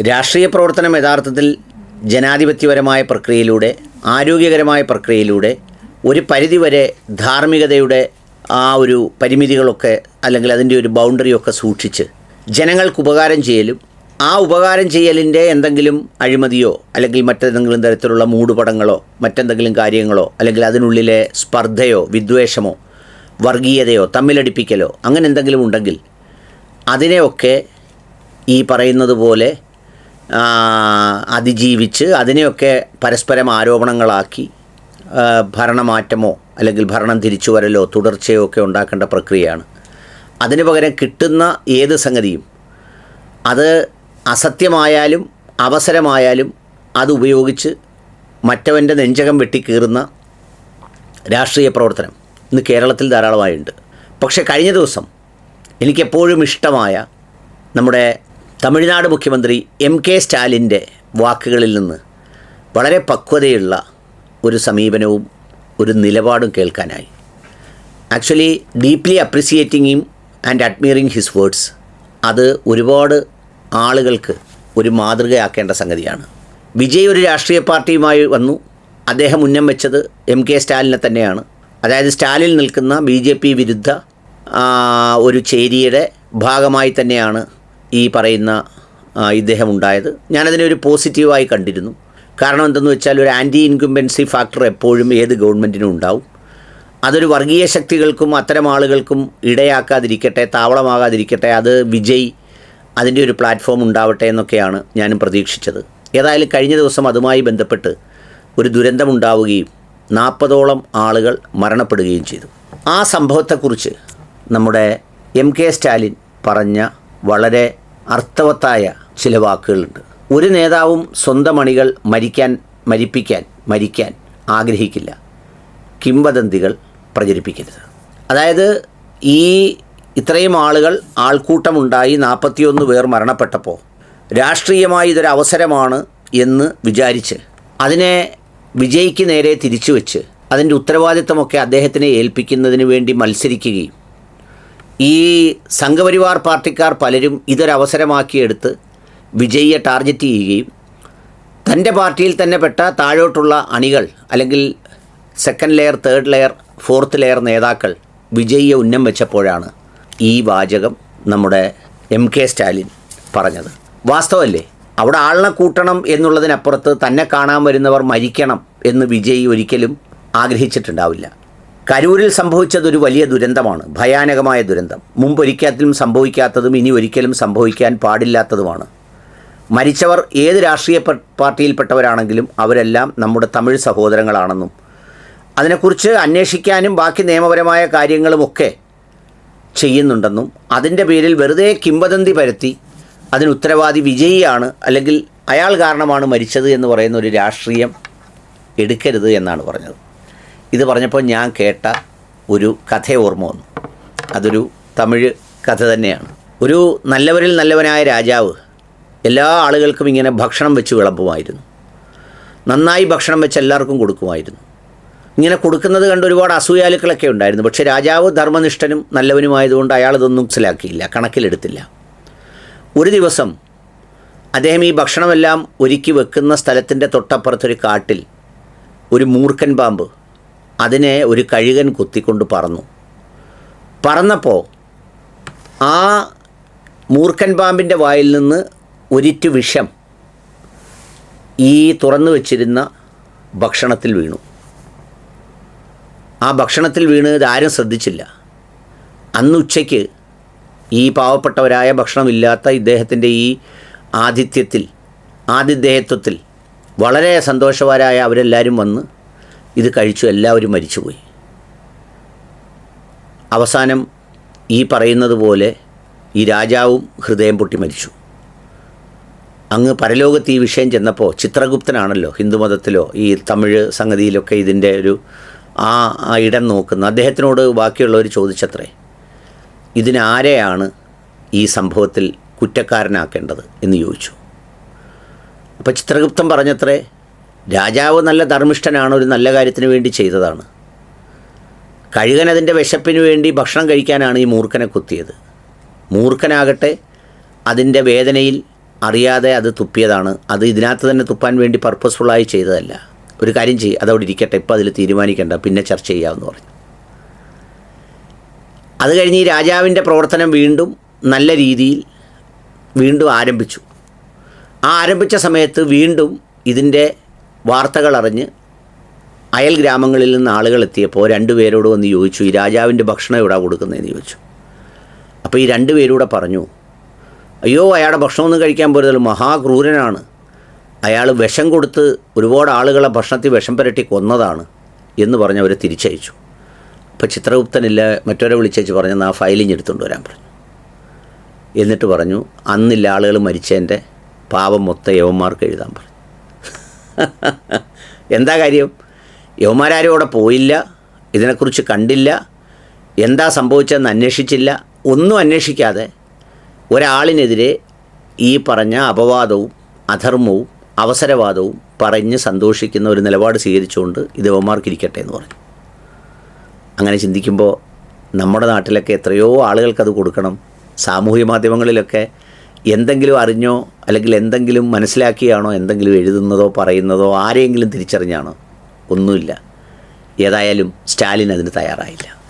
രാഷ്ട്രീയ പ്രവർത്തനം യഥാർത്ഥത്തിൽ ജനാധിപത്യപരമായ പ്രക്രിയയിലൂടെ ആരോഗ്യകരമായ പ്രക്രിയയിലൂടെ ഒരു പരിധിവരെ ധാർമ്മികതയുടെ ആ ഒരു പരിമിതികളൊക്കെ അല്ലെങ്കിൽ അതിന്റെ ഒരു ബൗണ്ടറിയൊക്കെ സൂക്ഷിച്ച് ജനങ്ങൾക്ക് ഉപകാരം ചെയ്യലും ആ ഉപകാരം ചെയ്യലിന്റെ എന്തെങ്കിലും അഴിമതിയോ അല്ലെങ്കിൽ മറ്റേതെങ്കിലും തരത്തിലുള്ള മൂടുപടങ്ങളോ മറ്റെന്തെങ്കിലും കാര്യങ്ങളോ അല്ലെങ്കിൽ അതിനുള്ളിലെ സ്പർദ്ധയോ വിദ്വേഷമോ വർഗീയതയോ തമ്മിലടിപ്പിക്കലോ അങ്ങനെ എന്തെങ്കിലും ഉണ്ടെങ്കിൽ അതിനെയൊക്കെ ഈ പറയുന്നത് പോലെ അതിജീവിച്ച് അതിനെയൊക്കെ പരസ്പരം ആരോപണങ്ങളാക്കി ഭരണമാറ്റമോ അല്ലെങ്കിൽ ഭരണം തിരിച്ചു വരലോ തുടർച്ചയോ ഒക്കെ ഉണ്ടാക്കേണ്ട പ്രക്രിയയാണ്. അതിന് പകരം കിട്ടുന്ന ഏത് സംഗതിയും അത് അസത്യമായാലും അവസരമായാലും അത് ഉപയോഗിച്ച് മറ്റവന്റെ നെഞ്ചകം വെട്ടിക്കീറുന്ന രാഷ്ട്രീയ പ്രവർത്തനം ഇന്ന് കേരളത്തിൽ ധാരാളമായുണ്ട്. പക്ഷേ കഴിഞ്ഞ ദിവസം എനിക്കെപ്പോഴും ഇഷ്ടമായ നമ്മുടെ തമിഴ്നാട് മുഖ്യമന്ത്രി എം കെ സ്റ്റാലിന്റെ വാക്കുകളിൽ നിന്ന് വളരെ പക്വതയുള്ള ഒരു സമീപനവും ഒരു നിലപാടും കേൾക്കാനായി. Actually deeply appreciating him and admiring his words അത് ഒരുപാട് ആളുകൾക്ക് ഒരു മാതൃകയാക്കേണ്ട സംഗതിയാണ്. വിജയ് ഒരു രാഷ്ട്രീയ പാർട്ടിയുമായി വന്നു. അദ്ദേഹം ഉന്നം വെച്ചത് എം കെ സ്റ്റാലിനെ തന്നെയാണ്. അതായത് സ്റ്റാലിൽ നിൽക്കുന്ന ബി ജെ പി വിരുദ്ധ ഒരു ചേരിയുടെ ഭാഗമായി തന്നെയാണ് ഈ പറയുന്ന ഇദ്ദേഹം ഉണ്ടായത് ഞാനതിനെ ഒരു പോസിറ്റീവായി കണ്ടിരുന്നു. കാരണം എന്തെന്ന് വെച്ചാൽ ഒരു ആന്റി ഇൻകുംബൻസി ഫാക്ടർ എപ്പോഴും ഏത് ഗവൺമെന്റിനും ഉണ്ടാവും. അതൊരു വർഗീയ ശക്തികൾക്കും അത്തരം ആളുകൾക്കും ഇടയാക്കാതിരിക്കട്ടെ താവളമാകാതിരിക്കട്ടെ അത് വിജയ് അതിന്റെ ഒരു പ്ലാറ്റ്ഫോം ഉണ്ടാവട്ടെ എന്നൊക്കെയാണ് ഞാനും പ്രതീക്ഷിച്ചത്. ഏതായാലും കഴിഞ്ഞ ദിവസം അതുമായി ബന്ധപ്പെട്ട് ഒരു ദുരന്തമുണ്ടാവുകയും നാൽപ്പതോളം ആളുകൾ മരണപ്പെടുകയും ചെയ്തു. ആ സംഭവത്തെക്കുറിച്ച് നമ്മുടെ എം കെ സ്റ്റാലിൻ പറഞ്ഞ വളരെ അർത്ഥവത്തായ ചില വാക്കുകളുണ്ട്. ഒരു നേതാവും സ്വന്തം അണികൾ മരിക്കാൻ മരിപ്പിക്കാൻ മരിക്കാൻ ആഗ്രഹിക്കില്ല. കിംവദന്തികൾ പ്രചരിപ്പിക്കരുത്. അതായത് ഈ ഇത്രയും ആളുകൾ ആൾക്കൂട്ടമുണ്ടായി നാൽപ്പത്തിയൊന്ന് പേർ മരണപ്പെട്ടപ്പോൾ രാഷ്ട്രീയമായി ഇതൊരു അവസരമാണ് എന്ന് വിചാരിച്ച് അതിനെ വിജയിക്ക് നേരെ തിരിച്ചു വെച്ച് അതിന്റെ ഉത്തരവാദിത്തമൊക്കെ അദ്ദേഹത്തിനെ ഏൽപ്പിക്കുന്നതിന് വേണ്ടി മത്സരിക്കുകയും ഈ സംഘപരിവാർ പാർട്ടിക്കാർ പലരും ഇതൊരവസരമാക്കിയെടുത്ത് വിജയിയെ ടാർഗറ്റ് ചെയ്യുകയും തന്റെ പാർട്ടിയിൽ തന്നെ പെട്ട താഴോട്ടുള്ള അണികൾ അല്ലെങ്കിൽ second layer third layer fourth layer നേതാക്കൾ വിജയിയെ ഉന്നം വെച്ചപ്പോഴാണ് ഈ വാചകം നമ്മുടെ എം കെ സ്റ്റാലിൻ പറഞ്ഞത്. വാസ്തവല്ലേ? അവിടെ ആളിനെ കൂട്ടണം എന്നുള്ളതിനപ്പുറത്ത് തന്നെ കാണാൻ വരുന്നവർ മരിക്കണം എന്ന് വിജയ് ഒരിക്കലും ആഗ്രഹിച്ചിട്ടുണ്ടാവില്ല. കരൂരിൽ സംഭവിച്ചതൊരു വലിയ ദുരന്തമാണ് ഭയാനകമായ ദുരന്തം. മുമ്പൊരിക്കലും സംഭവിക്കാത്തതും ഇനി ഒരിക്കലും സംഭവിക്കാൻ പാടില്ലാത്തതുമാണ്. മരിച്ചവർ ഏത് രാഷ്ട്രീയ പാർട്ടിയിൽപ്പെട്ടവരാണെങ്കിലും അവരെല്ലാം നമ്മുടെ തമിഴ് സഹോദരങ്ങളാണെന്നും അതിനെക്കുറിച്ച് അന്വേഷിക്കാനും ബാക്കി നിയമപരമായ കാര്യങ്ങളുമൊക്കെ ചെയ്യുന്നുണ്ടെന്നും അതിന്റെ പേരിൽ വെറുതെ കിംവദന്തി പരത്തി അതിന് ഉത്തരവാദി വിജയിയാണ് അല്ലെങ്കിൽ അയാൾ കാരണമാണ് മരിച്ചത് എന്ന് പറയുന്ന ഒരു രാഷ്ട്രീയം എടുക്കരുത് എന്നാണ് പറഞ്ഞത്. ഇത് പറഞ്ഞപ്പോൾ ഞാൻ കേട്ട ഒരു കഥ ഓർമ്മ വന്നു. അതൊരു തമിഴ് കഥ തന്നെയാണ്. ഒരു നല്ലവരിൽ നല്ലവനായ രാജാവ് എല്ലാ ആളുകൾക്കും ഇങ്ങനെ ഭക്ഷണം വെച്ച് വിളമ്പുമായിരുന്നു. നന്നായി ഭക്ഷണം വെച്ച് എല്ലാവർക്കും കൊടുക്കുമായിരുന്നു. ഇങ്ങനെ കൊടുക്കുന്നത് കണ്ട് ഒരുപാട് അസൂയാലുക്കളൊക്കെ ഉണ്ടായിരുന്നു. പക്ഷേ രാജാവ് ധർമ്മനിഷ്ഠനും നല്ലവനുമായതുകൊണ്ട് അയാൾ ഇതൊന്നും മനസ്സിലാക്കിയില്ല കണക്കിലെടുത്തില്ല. ഒരു ദിവസം അദ്ദേഹം ഈ ഭക്ഷണമെല്ലാം ഒരുക്കി വെക്കുന്ന സ്ഥലത്തിന്റെ തൊട്ടപ്പുറത്തൊരു കാട്ടിൽ ഒരു മൂർക്കൻ പാമ്പ് അതിനെ ഒരു കഴുകൻ കുത്തിക്കൊണ്ട് പറന്നു. പറന്നപ്പോൾ ആ മൂർഖൻ പാമ്പിന്റെ വായിൽ നിന്ന് ഒരിറ്റു വിഷം ഈ തുറന്നു വച്ചിരുന്ന ഭക്ഷണത്തിൽ വീണു. ആ ഭക്ഷണത്തിൽ വീണ് ഇതാരും ശ്രദ്ധിച്ചില്ല. അന്ന് ഉച്ചയ്ക്ക് ഈ പാവപ്പെട്ടവരായ ഭക്ഷണമില്ലാത്ത ഇദ്ദേഹത്തിന്റെ ഈ ആതിഥ്യത്തിൽ ആതിഥേയത്വത്തിൽ വളരെ സന്തോഷവാരായ അവരെല്ലാവരും വന്ന് ഇത് കഴിച്ചു എല്ലാവരും മരിച്ചുപോയി. അവസാനം ഈ പറയുന്നത് പോലെ ഈ രാജാവും ഹൃദയം പൊട്ടി മരിച്ചു. അങ്ങ് പരലോകത്ത് ഈ വിഷയം ചെന്നപ്പോൾ ചിത്രഗുപ്തനാണല്ലോ ഹിന്ദുമതത്തിലോ ഈ തമിഴ് സംഗതിയിലൊക്കെ ഇതിന്റെ ഒരു ആ ഇടം നോക്കുന്ന അദ്ദേഹത്തിനോട് ബാക്കിയുള്ളവർ ചോദിച്ചത്രേ ഇതിനാരെയാണ് ഈ സംഭവത്തിൽ കുറ്റക്കാരനാക്കേണ്ടത് എന്ന് ചോദിച്ചു. അപ്പോൾ ചിത്രഗുപ്തൻ പറഞ്ഞത്രേ രാജാവ് നല്ല ധർമ്മിഷ്ഠനാണ് ഒരു നല്ല കാര്യത്തിന് വേണ്ടി ചെയ്തതാണ്. കഴുകൻ അതിന്റെ വിശപ്പിന് വേണ്ടി ഭക്ഷണം കഴിക്കാനാണ് ഈ മൂർഖനെ കുത്തിയത്. മൂർഖനാകട്ടെ അതിന്റെ വേദനയിൽ അറിയാതെ അത് തുപ്പിയതാണ്. അത് ഇതിനകത്ത് തന്നെ തുപ്പാൻ വേണ്ടി പർപ്പസ്ഫുള്ളായി ചെയ്തതല്ല. ഒരു കാര്യം ചെയ്യും അതവിടെ ഇരിക്കട്ടെ ഇപ്പോൾ അതിൽ തീരുമാനിക്കേണ്ട പിന്നെ ചർച്ച ചെയ്യാമെന്ന് പറഞ്ഞു. അത് കഴിഞ്ഞ് ഈ രാജാവിന്റെ പ്രവർത്തനം വീണ്ടും നല്ല രീതിയിൽ വീണ്ടും ആരംഭിച്ചു. ആ ആരംഭിച്ച സമയത്ത് വീണ്ടും ഇതിന്റെ വാർത്തകൾ അറിഞ്ഞ് അയൽ ഗ്രാമങ്ങളിൽ നിന്ന് ആളുകൾ എത്തിയപ്പോൾ രണ്ടുപേരോട് വന്ന് ചോദിച്ചു ഈ രാജാവിന്റെ ഭക്ഷണം ഇവിടെ കൊടുക്കുന്നതെന്ന് ചോദിച്ചു. അപ്പോൾ ഈ രണ്ടുപേരൂടെ പറഞ്ഞു അയ്യോ അയാളുടെ ഭക്ഷണമൊന്നും കഴിക്കാൻ പോരുതല്ലോ മഹാക്രൂരനാണ്. അയാൾ വിഷം കൊടുത്ത് ഒരുപാട് ആളുകളെ ഭക്ഷണത്തിൽ വിഷം പുരട്ടി കൊന്നതാണ് എന്ന് പറഞ്ഞ് അവരെ തിരിച്ചയച്ചു. അപ്പോൾ ചിത്രഗുപ്തനില്ല മറ്റൊരെ വിളിച്ചേച്ച് പറഞ്ഞു ആ ഫയലിങ് എടുത്തുകൊണ്ട് വരാൻ പറഞ്ഞു. എന്നിട്ട് പറഞ്ഞു അന്നില്ല ആളുകൾ മരിച്ചതിന്റെ പാപം മൊത്തം യവന്മാർക്ക് എഴുതാൻ പറഞ്ഞു. എന്താ കാര്യം? യവന്മാരാരും അവിടെ പോയില്ല ഇതിനെക്കുറിച്ച് കണ്ടില്ല എന്താ സംഭവിച്ചതെന്ന് അന്വേഷിച്ചില്ല ഒന്നും അന്വേഷിക്കാതെ ഒരാളിനെതിരെ ഈ പറഞ്ഞ അപവാദവും അധർമ്മവും അവസരവാദവും പറഞ്ഞ് സന്തോഷിക്കുന്ന ഒരു നിലപാട് സ്വീകരിച്ചുകൊണ്ട് ഇത് യവന്മാർക്ക് ഇരിക്കട്ടെ എന്ന് പറഞ്ഞു. അങ്ങനെ ചിന്തിക്കുമ്പോൾ നമ്മുടെ നാട്ടിലൊക്കെ എത്രയോ ആളുകൾക്കത് കൊടുക്കണം. സാമൂഹ്യ മാധ്യമങ്ങളിലൊക്കെ എന്തെങ്കിലും അറിഞ്ഞോ അല്ലെങ്കിൽ എന്തെങ്കിലും മനസ്സിലാക്കിയാണോ എന്തെങ്കിലും എഴുതുന്നതോ പറയുന്നതോ ആരെയെങ്കിലും തിരിച്ചറിഞ്ഞാണോ? ഒന്നുമില്ല. ഏതായാലും സ്റ്റാലിൻ അതിന് തയ്യാറായില്ല.